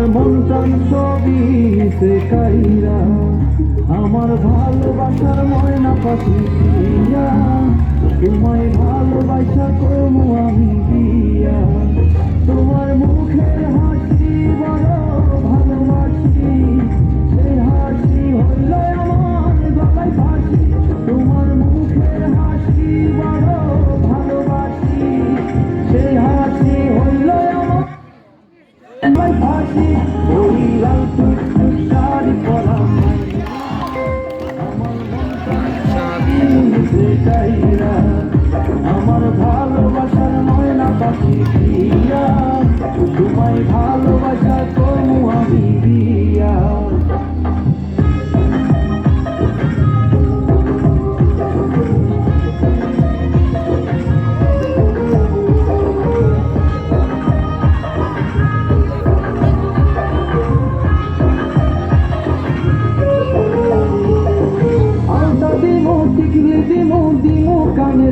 আমার মন চান ছবি সে কাইরা আমার ভালোবাসার ময়না পাখি ইয়া আমার ভালোবাসার ময়না পাখি তোমায় ভালো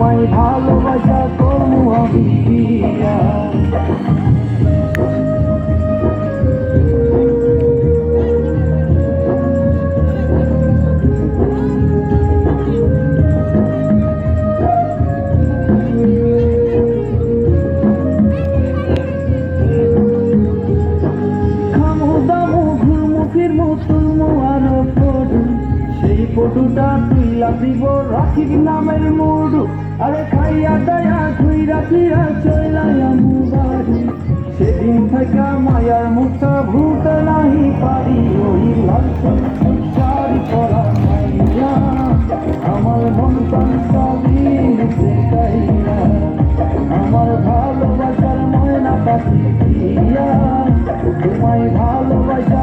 তোমায় ভালোবাসা তবু আমি দিয়া firmo, firmo, firmo, সেই ফটুটা তুইলা দিব রাখিব নামের মুডু। আরে খাইয়া দায়া খুইরা ফিরা চইলাই আমু সেদিন থেকে মায়ার মুখটা ভুলতে নাহি পারি, ওই লাল শাড়ি পরা মাইয়া। আমার মন সবই মিশে আমার ভালোবাসার ময়না পাখি তোমায় ভালোবাসা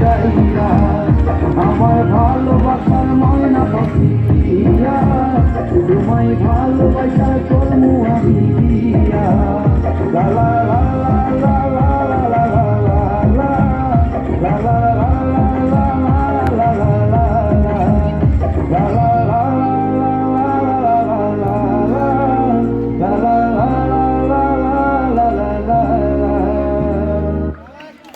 গাইয়া আমার ভালোবাসার ময়না পাখি দিয়া তোমায় ভালোবাসা করব আমি দিয়া লা লা লা লা লা লা লা লা লা লা